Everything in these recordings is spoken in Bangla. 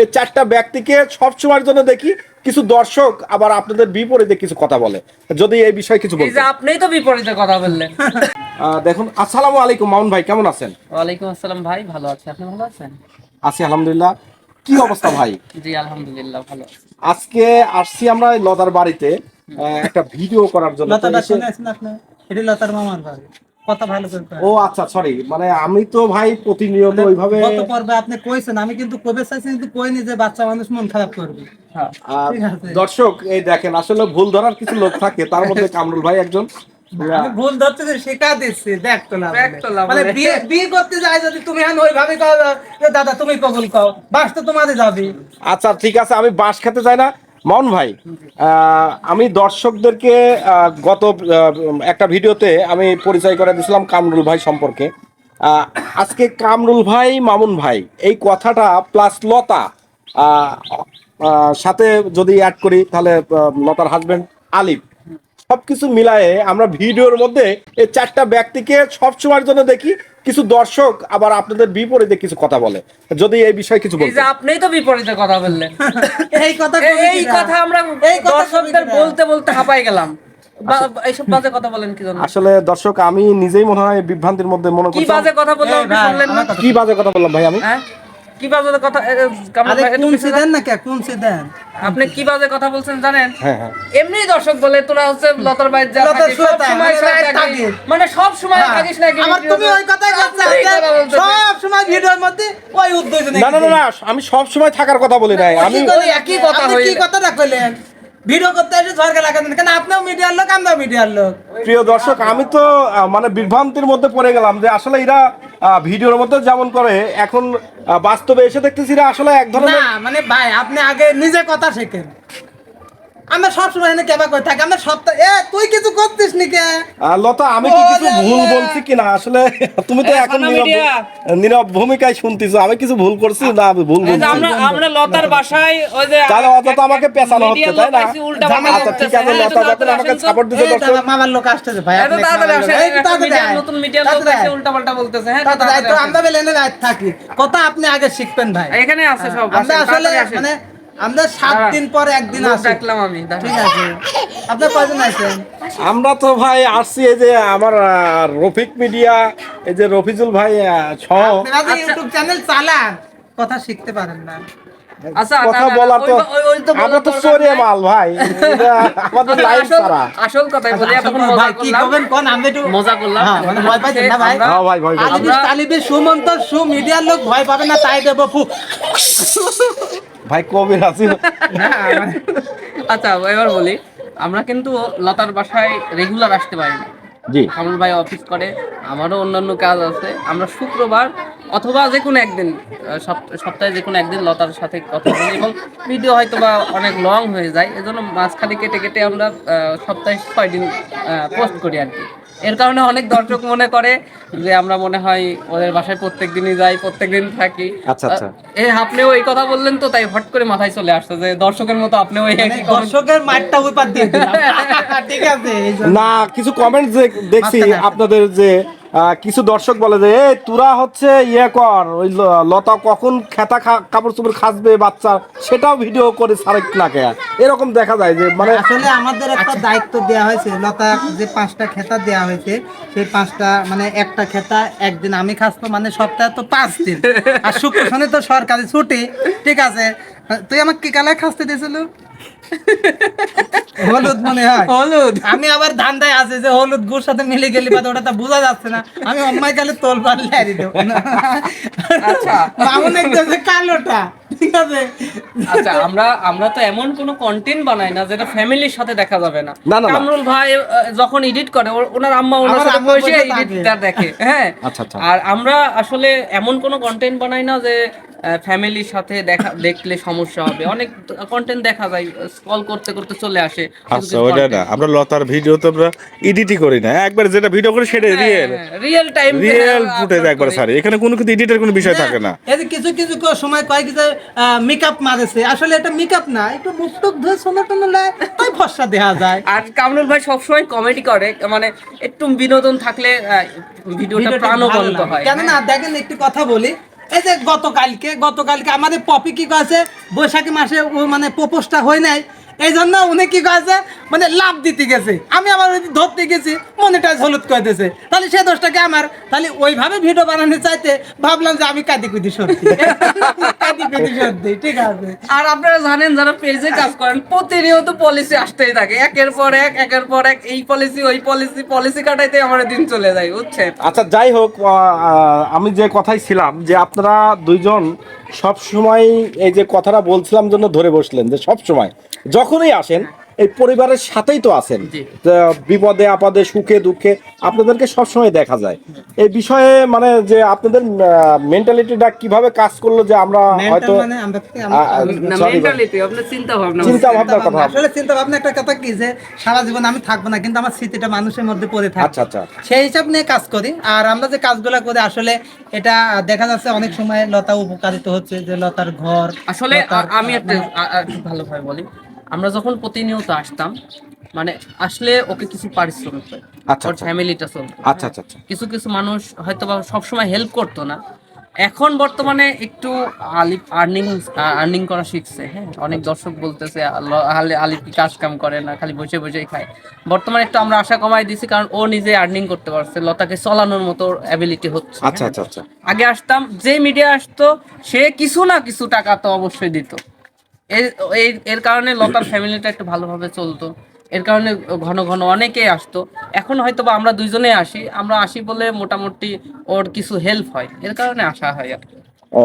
এই চারটা ব্যক্তিকে সবসময়ের জন্য দেখি কিছু দর্শক আবার আপনাদের বিপরীতে কিছু কথা বলে। যদি এই বিষয়ে কিছু এই বলতে আপনিই তো বিপরীতে কথা বললেন। দেখুন আসসালামু আলাইকুম মামুন ভাই কেমন আছেন? ওয়ালাইকুম আসসালাম ভাই ভালো আছি। আপনি ভালো আছেন? আছি আলহামদুলিল্লাহ। কি অবস্থা ভাই? জি আলহামদুলিল্লাহ ভালো আজকে আসছি আমরা লতার বাড়িতে একটা ভিডিও করার জন্য। লতাটা শুনেছেন আপনি? এটি লতার মামার বাড়ি। কথা ভালো করে ও আচ্ছা সরি মানে আমি তো ভাই প্রতিনিয়ত ওইভাবে গত পর্বে আপনি কইছেন আমি কিন্তু কবে চাইছি কিন্তু কইনি যে বাচ্চা মানুষ মন খারাপ করবে। হ্যাঁ। আহ, ঠিক আছে। দর্শক এই দেখেন আসলে ভুল ধরার কিছু লোক থাকে তার মধ্যে কামরুল ভাই একজন। আমি ভুল ধরতে যে শেখা দিচ্ছি দেখ তো না দেখ তো না মানে বিয়ে বিয়ে করতে যাই যদি তুমি ওইভাবে দাদা তুমি কবুল কও বাস তো তোমাদের যাবে আচ্ছা ঠিক আছে আমি বাঁশ খেতে চাই না। মাউন ভাই আমি দর্শকদেরকে গত একটা ভিডিওতে আমি পরিচয় করে দিয়েছিলাম কামরুল ভাই সম্পর্কে। আজকে কামরুল ভাই, মামুন ভাই, এই কথাটা প্লাস লতা সাথে যদি অ্যাড করি তাহলে লতার হাজবেন্ড আলিফ। সবকিছু মিলায়ে আমরা ভিডিওর মধ্যে এই চারটা ব্যক্তিকে সবসময়ের জন্য দেখি কিছু দর্শক আবার আপনাদের বিপরীতে কিছু কথা বলে। যদি এই বিষয়ে কিছু এই বলতে যে আপনিই তো বিপরীতে কথা বললেন। এই কথা এই-? কথা আমরা এই কথা দর্শকদের বলতে বলতে হাঁপাই গেলাম। এইসব বাজে কথা বলেন কি জন্য? আসলে দর্শক আমি নিজেই মনে হয় বিভ্রান্তির মধ্যে মনে কি বাজে বললাম কথা- কি বাজে কথা বললাম ভাই আমি? হ্যাঁ? কি বাজে কথা দেন না কে কোন দেন? আপনি কি বাজে কথা বলছেন জানেন? হ্যাঁ হ্যাঁ। এমনি দর্শক বলে তোরা হচ্ছে লতার বাইর যা লতার সব সময় মানে। মানে সব সময় হ্যাঁ। থাকিস নাকি আমার তুমি ওই কথাই। সব সময় ভিডিওর মধ্যে ওই উদ্দেশ্য না না না না আমি সব সময় থাকার কথা বলি নাই। আমি আমি একই কথা কি কথাটা কইলেন? ভিডিও করতে এসে সরকার লাগাতেন কেন আপনিও মিডিয়ার লোক আমরাও মিডিয়ার লোক? প্রিয় দর্শক আমি তো মানে বিভ্রান্তির মধ্যে পড়ে গেলাম যে আসলে এরা ভিডিওর মতো যেমন করে, এখন বাস্তবে এসে দেখতেছি আসলে এক ধরনের মানে ভাই, আপনি আগে নিজে কথা শেখেন। আমরা সবসময় এনে কেবা করে থাকি আমরা সপ্তাহ এ তুই কিছু করতিস নি কে? লতা আমি কি কিছু ভুল। বলছি কিনা? আসলে তুমি তো এখন নীরব ভূমিকায় শুনতেছো আমি কিছু ভুল করছি? না আমি ভুল বলছি। আমরা আমরা লতার বাসায় ওই যে তাহলে অযথা আমাকে পেছানো হচ্ছে, তাই না? আচ্ছা ঠিক আছে লতা যখন আমাকে সাপোর্ট দিতে দর্শক মামার লোক আসতেছে ভাই এত আপনি তাড়াতাড়ি আসেন, এই তাড়াতাড়ি নতুন মিডিয়ার লোক এসে আয়। উল্টা পাল্টা বলতেছে হ্যাঁ তাড়াতাড়ি তো আমরা বেলে এনে রাত থাকি। কথা আপনি আগে শিখবেন ভাই। এখানে আছে সব আমরা আসলে মানে আমরা সাত দিন পর একদিন আসলাম আমি ঠিক আছে। আপনার কজন আছেন? আমরা তো ভাই আসছি এই যে আমার রফিক মিডিয়া এই যে রফিজুল ভাই ছ সহ। ইউটিউব চ্যানেল চালান কথা শিখতে পারেন না। কথা বলার তো বলার আমরা তো চোরে মাল ভাই। আমাদের আচ্ছা, লাইফ আসল- কথাই বলি এতক্ষণ মজা কি করবেন কোন আমি একটু মজা করলাম। হ্যাঁ, মানে ভয় পাইছেন না ভাই? আমরা- হ্যাঁ ভাই ভয় পাই। আলিবিস তালিবিস সুমন্ত সু মিডিয়ার লোক ভয় পাবে না তাই দেবো ফু। ভাই কবির আছি। আচ্ছা এবার বলি আমরা কিন্তু লতার বাসায় রেগুলার আসতে পারি না। জি। কামরুল ভাই অফিস করে আমারও অন্যান্য কাজ আছে। আমরা শুক্রবার অথবা যে কোনো একদিন সপ্তাহে যে কোনো একদিন লতার সাথে কথা বলি এবং ভিডিও হয়তো বা অনেক লং হয়ে যায় এজন্য মাঝখানে কেটে কেটে আমরা সপ্তাহে ছয় দিন পোস্ট করি আর কি। এর কারণে অনেক দর্শক মনে করে যে আমরা মনে হয় ওদের বাসায় প্রত্যেক দিনই যাই প্রত্যেক দিন থাকি। আচ্ছা, আচ্ছা। এই আপনিও এই কথা বললেন তো তাই হট করে মাথায় চলে আসছে যে দর্শকের মতো আপনিও comment- দর্শকের মাঠটা ওই পার দিয়ে ঠিক আছে না কিছু কমেন্ট দেখছি আপনাদের যে কিছু দর্শক বলে যে এই তোরা হচ্ছে ইয়ে কর ওই লতা কখন খেতা কাপড় চোপড় খাসবে বাচ্চা? সেটাও ভিডিও করে সারেক না কে এরকম দেখা যায় যে মানে আসলে আমাদের একটা দায়িত্ব দেওয়া হয়েছে লতা যে পাঁচটা খেতা দেওয়া হয়েছে সেই পাঁচটা মানে একটা খেতা একদিন আমি খাসবো মানে সপ্তাহে তো পাঁচ দিন। আর শুক্র শনি তো সরকারি ছুটি ঠিক আছে। তুই আমাকে কি কালার খাসতে দিয়েছিল? হলুদ মনে হয়। হলুদ। আমি আবার ধান্দায় আছে যে হলুদ গুড় সাথে মিলে গেলি বা ওটা তো বোঝা যাচ্ছে না। আমি অম্মাই কালে তোল পারলে হারি দেবো আচ্ছা। মামুন দেখতেছে কালোটা। ঠিক আছে? আচ্ছা আমরা আমরা তো এমন কোনো কন্টেন্ট বানাই না যেটা ফ্যামিলির সাথে দেখা যাবে না। না, না, না। কামরুল ভাই যখন এডিট করে ওনার আম্মা ওনার সাথে বসে এডিটটা দেখে হ্যাঁ? আচ্ছা, আচ্ছা। আর আমরা আসলে এমন কোনো কন্টেন্ট বানাই না যে ফ্যামিলির সাথে দেখা দেখলে সমস্যা হবে। অনেক কন্টেন্ট দেখা যায় স্ক্রল করতে করতে চলে আসে। আচ্ছা ওইটা না। আমরা লতার ভিডিও তো আমরা এডিটই করি না। একবার যেটা ভিডিও করি সেটা real real time real footage একবার সারি এখানে কোনো কিছু এডিটের কোনো বিষয় থাকে না। এই কিছু কিছু সময় কয় কি মেকআপ মারেছে। আসলে এটা মেকআপ না একটু ধুয়ে সোনা টোনা তাই ভরসা দেওয়া যায়। আর কামরুল ভাই সবসময় কমেডি করে মানে একটু বিনোদন থাকলে ভিডিওটা প্রাণবন্ত। হয়। কেননা দেখেন একটু কথা বলি। এই যে গতকালকে গতকালকে আমাদের পপি কি কয়েছে বৈশাখী মাসে মানে প্রপোজটা হয় নাই। এই জন্য উনি কি কয়েছে মানে লাভ দিতে গেছে। আমি আবার ওই ধরতে গেছি মনিটাইজ হলুদ করে দিয়েছে। তাহলে সে দোষটাকে আমার? তাহলে ওইভাবে ভিডিও বানানো চাইতে ভাবলাম যে আমি কাদি কুদি সত্যি কাদি কুদি সত্যি ঠিক আছে। আর আপনারা জানেন যারা পেজে কাজ করেন প্রতিনিয়ত পলিসি আসতেই থাকে। একের পর এক একের পর এক এই পলিসি ওই পলিসি পলিসি কাটাইতে আমার দিন চলে যায় বুঝছেন? আচ্ছা যাই হোক আমি যে কথাই ছিলাম যে আপনারা দুইজন সব সময় এই যে কথাটা বলছিলাম জন্য ধরে বসলেন যে সব সময় যখনই আসেন এই পরিবারের সাথেই তো আছেন। বিপদে আপদে সুখে দুঃখে আপনাদেরকে সবসময় দেখা যায়। এই বিষয়ে মানে যে আপনাদের মেন্টালিটিটা কীভাবে কাজ করল যে আমরা হয়তো মানে থেকে চিন্তা ভাবনার কথা। আসলে চিন্তা ভাবনা একটা কথা কি যে সারা জীবন আমি থাকব না কিন্তু আমার স্মৃতিটা মানুষের মধ্যে পড়ে থাকবে আচ্ছা আচ্ছা। সেই হিসাব নিয়ে কাজ করি। আর আমরা যে কাজগুলো করি আসলে এটা দেখা যাচ্ছে অনেক সময় লতা উপকারিত হচ্ছে যে লতার ঘর আসলে আমি একটা ভালোভাবে বলি। আমরা যখন প্রতিনিয়ত আসতাম মানে আসলে ওকে কিছু পারিশ্রমিক পাই আচ্ছা, আচ্ছা। ফ্যামিলিটা চলতো। আচ্ছা আচ্ছা আচ্ছা। কিছু কিছু মানুষ হয়তো বা সবসময় হেল্প করতো না। এখন বর্তমানে একটু আলিপ আর্নিং আর্নিং করা শিখছে হ্যাঁ। অনেক দর্শক বলতেছে আল- আলি- কি কাজ কাম করে না খালি বসে বসেই খায়। বর্তমানে একটু আমরা আশা কমাই দিছি কারণ ও নিজে আর্নিং করতে পারছে লতাকে চলানোর মতো অ্যাবিলিটি হচ্ছে আচ্ছা হ্যাঁ। আচ্ছা আচ্ছা। আগে আসতাম যে মিডিয়া আসতো সে কিছু না কিছু টাকা তো অবশ্যই দিত। এর এর- এর কারণে লতার ফ্যামিলিটা একটু ভালোভাবে চলতো। এর কারণে ঘন ঘন অনেকেই আসতো। এখন হয়তো বা আমরা দুইজনে আসি আমরা আসি বলে মোটামুটি ওর কিছু হেল্প হয়। এর কারণে আসা হয় আর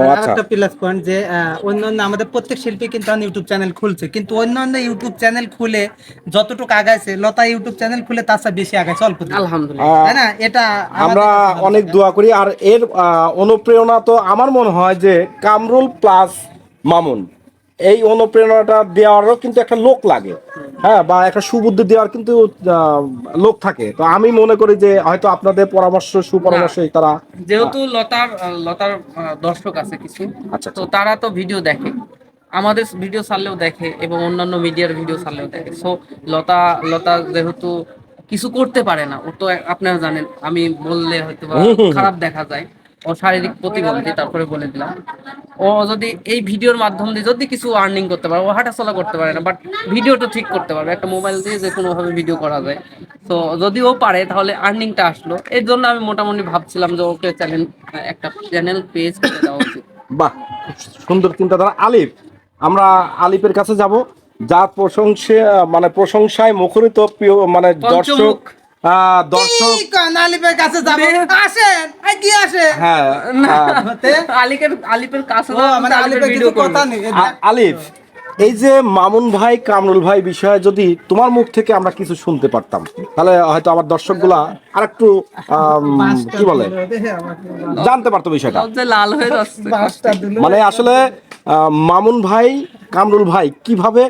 আচ্ছা। একটা প্লাস পয়েন্ট যে আহ, অন্যান্য আমাদের প্রত্যেক শিল্পী কিন্তু ইউটিউব চ্যানেল খুলছে। কিন্তু অন্যান্য ইউটিউব চ্যানেল খুলে যতটুকু আগাইছে লতা ইউটিউব চ্যানেল খুলে তার চেয়ে বেশি আগাইছে অল্প। আলহামদুলিল্লাহ। তাই না? এটা আমরা অনেক দোয়া করি। আর এর আহ, অনুপ্রেরণা তো আমার মনে হয় যে কামরুল প্লাস মামুন। এই অনুপ্রেরণাটা দেওয়ারও কিন্তু একটা লোক লাগে। হ্যাঁ বা একটা সুবুদ্ধি দেওয়ার কিন্তু লোক থাকে। তো আমি মনে করি যে হয়তো আপনাদের পরামর্শ সুপরামর্শই তারা যেহেতু লতার লতার দর্শক আছে কিছু। আচ্ছা, তো তারা তো ভিডিও দেখে। আমাদের ভিডিও ছাড়লেও দেখে এবং অন্যান্য মিডিয়ার ভিডিও ছাড়লেও দেখে। সো লতা লতা যেহেতু কিছু করতে পারে না ও তো আপনারা জানেন আমি বললে হয়তো খারাপ দেখা যায়। ও শারীরিক প্রতিবন্ধী তারপরে বলে দিলাম। ও যদি এই ভিডিওর মাধ্যম দিয়ে যদি কিছু আর্নিং করতে পারে ও হাঁটাচলা করতে পারে না বাট ভিডিওটা ঠিক করতে পারবে। একটা মোবাইল দিয়ে যে কোনো ভাবে ভিডিও করা যায়। তো যদি ও পারে তাহলে আর্নিংটা আসলো। এর জন্য আমি মোটামুটি ভাবছিলাম যে ওকে চ্যানেল একটা চ্যানেল পেজ করে দেওয়া উচিত। বাহ সুন্দর চিন্তাধারা। আলিফ আমরা আলিফের কাছে যাব। যার প্রশংসা মানে প্রশংসায় মুখরিত প্রিয় মানে দর্শক দর্শক কি কাছে যাব? আসেন। এই কি আসে হ্যাঁ আহ, আলিপের কাছে মানে আলিফের কিছু কথা নেই আলিফ এই যে মামুন ভাই কামরুল ভাই বিষয়ে যদি তোমার মুখ থেকে আমরা কিছু শুনতে পারতাম তাহলে হয়তো আমার দর্শকগুলা আরেকটু আম, বাসটা কি বলে? জানতে পারতো বিষয়টা। লাল হয়ে যাচ্ছে। মানে আসলে মামুন ভাই কামরুল ভাই কীভাবে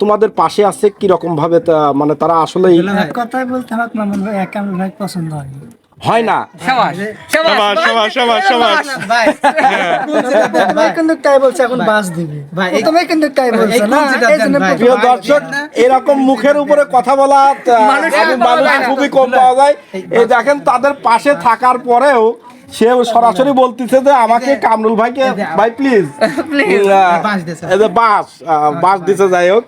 তোমাদের পাশে আছে কি রকম ভাবে মানে তারা আসলে কথায় বলতে আমার মামুন ভাই আমার ভাই পছন্দ হয় হয় না? এরকম মুখের উপরে কথা বলা খুবই কম পাওয়া যায়। এই দেখেন তাদের পাশে থাকার পরেও সে সরাসরি বলতেছে যে আমাকে কামরুল ভাইকে ভাই প্লিজ বাস বাস দিছে যাই হোক।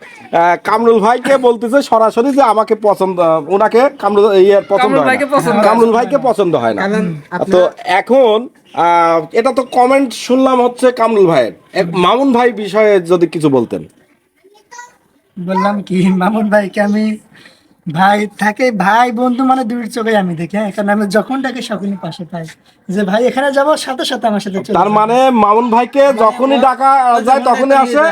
কামরুল ভাইকে বলতেছে সরাসরি যে আমাকে পছন্দ ওনাকে কামরুল ইয়ে পছন্দ কামরুল হয় ভাইকে পছন্দ হয় না। কামরুল ভাইকে পছন্দ হয় না। তো এখন আহ, এটা তো কমেন্ট শুনলাম হচ্ছে কামরুল ভাইয়ের। মামুন ভাই বিষয়ে যদি কিছু বলতেন। বললাম কি মামুন ভাইকে আমি ভাই থাকে ভাই বন্ধু মানে দূর চোখে আমি দেখি হ্যাঁ? কারণ আমি যখন ডাকে সকলের পাশে পাই। যে ভাই এখানে যাব সাথে সাথে আমার সাথে চলে তার মানে মামুন ভাইকে যখনই ডাকা যায় তখনই আসে।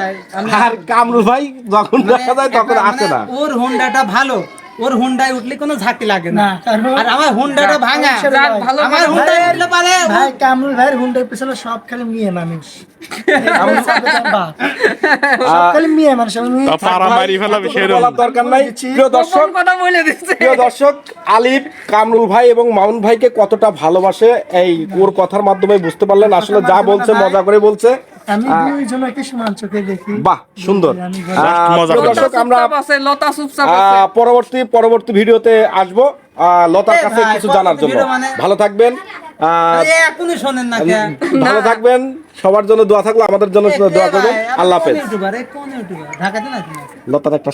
আর কামরুল ভাই যখন ডাকা যায় তখন মানে আসে না। ওর হোন্ডাটা ভালো। ওর হুন্ডায় উঠলে কোনো ঝাঁকি লাগে না। আর আমার হুন্ডাটা ভাঙা। আমার হুন্ডায় উঠলে পারে। ভাই কামরুল ভাইয়ের হুন্ডার পিছনে সব খালি মেয়ে মানুষ। দর্শক আলিফ কামরুল ভাই এবং ভাইকে কতটা ভালোবাসে এই ওর কথার মাধ্যমে বুঝতে পারলেন। আসলে যা বলছে মজা করে বলছে। আমি দুইজনকে সমান চোখে দেখি। বাহ সুন্দর। আমি আহ, মজা প্রিয় করে। দর্শক আমরা লতা চুপচাপ পরবর্তী পরবর্তী ভিডিওতে আসব। আহ, লতার কাছে কিছু জানার জন্য। মানে- ভালো থাকবেন। ভালো থাকবেন। সবার জন্য দোয়া থাকল আমাদের জন্য দোয়া করবেন। আল্লাহ হাফেজ। লতার একটা